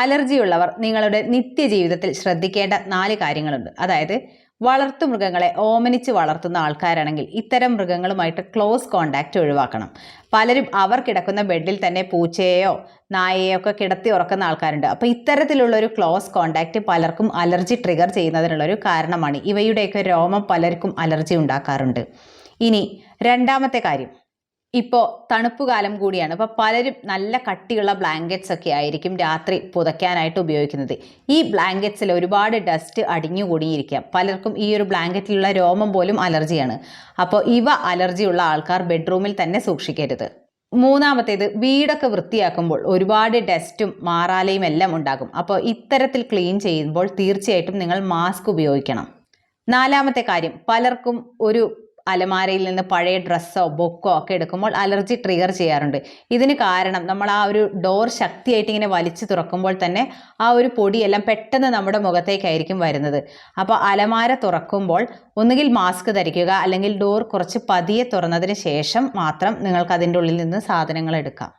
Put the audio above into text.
അലർജിയുള്ളവർ നിങ്ങളുടെ നിത്യജീവിതത്തിൽ ശ്രദ്ധിക്കേണ്ട നാല് കാര്യങ്ങളുണ്ട്. അതായത് വളർത്തു മൃഗങ്ങളെ ഓമനിച്ച് വളർത്തുന്ന ആൾക്കാരാണെങ്കിൽ ഇത്തരം മൃഗങ്ങളുമായിട്ട് ക്ലോസ് കോണ്ടാക്റ്റ് ഒഴിവാക്കണം. പലരും അവർ കിടക്കുന്ന ബെഡിൽ തന്നെ പൂച്ചയെയോ നായയെയോ ഒക്കെ കിടത്തി ഉറക്കുന്ന ആൾക്കാരുണ്ട്. അപ്പോൾ ഇത്തരത്തിലുള്ള ഒരു ക്ലോസ് കോണ്ടാക്റ്റ് പലർക്കും അലർജി ട്രിഗർ ചെയ്യുന്നതിനുള്ളൊരു കാരണമാണ്. ഇവയുടെയൊക്കെ രോമം പലർക്കും അലർജി ഉണ്ടാക്കാറുണ്ട്. ഇനി രണ്ടാമത്തെ കാര്യം. ഇപ്പോൾ തണുപ്പ് കാലം കൂടിയാണ്. അപ്പോൾ പലരും നല്ല കട്ടിയുള്ള ബ്ലാങ്കറ്റ്സ് ഒക്കെ ആയിരിക്കും രാത്രി പുതയ്ക്കാനായിട്ട് ഉപയോഗിക്കുന്നത്. ഈ ബ്ലാങ്കറ്റ്സിൽ ഒരുപാട് ഡസ്റ്റ് അടിഞ്ഞുകൂടിയിരിക്കാം. പലർക്കും ഈ ഒരു ബ്ലാങ്കറ്റിലുള്ള രോമം പോലും അലർജിയാണ്. അപ്പോൾ ഇവ അലർജിയുള്ള ആൾക്കാർ ബെഡ്റൂമിൽ തന്നെ സൂക്ഷിക്കരുത്. മൂന്നാമത്തേത് വീടൊക്കെ വൃത്തിയാക്കുമ്പോൾ ഒരുപാട് ഡസ്റ്റും മാറാലയും എല്ലാം ഉണ്ടാകും. അപ്പോൾ ഇത്തരത്തിൽ ക്ലീൻ ചെയ്യുമ്പോൾ തീർച്ചയായിട്ടും നിങ്ങൾ മാസ്ക് ഉപയോഗിക്കണം. നാലാമത്തെ കാര്യം പലർക്കും ഒരു അലമാരയിൽ നിന്ന് പഴയ ഡ്രസ്സോ ബൊക്കോ ഒക്കെ എടുക്കുമ്പോൾ അലർജി ട്രിഗർ ചെയ്യാറുണ്ട്. ഇതിന് കാരണം നമ്മൾ ആ ഒരു ഡോർ ശക്തിയായിട്ട് ഇങ്ങനെ വലിച്ചു തുറക്കുമ്പോൾ തന്നെ ആ ഒരു പൊടിയെല്ലാം പെട്ടെന്ന് നമ്മുടെ മുഖത്തേക്കായിരിക്കും വരുന്നത്. അപ്പോൾ അലമാര തുറക്കുമ്പോൾ ഒന്നുകിൽ മാസ്ക് ധരിക്കുക അല്ലെങ്കിൽ ഡോർ കുറച്ച് പതിയെ തുറന്നതിന് ശേഷം മാത്രം നിങ്ങൾക്ക് അതിന്റെ ഉള്ളിൽ നിന്ന് സാധനങ്ങൾ എടുക്കാം.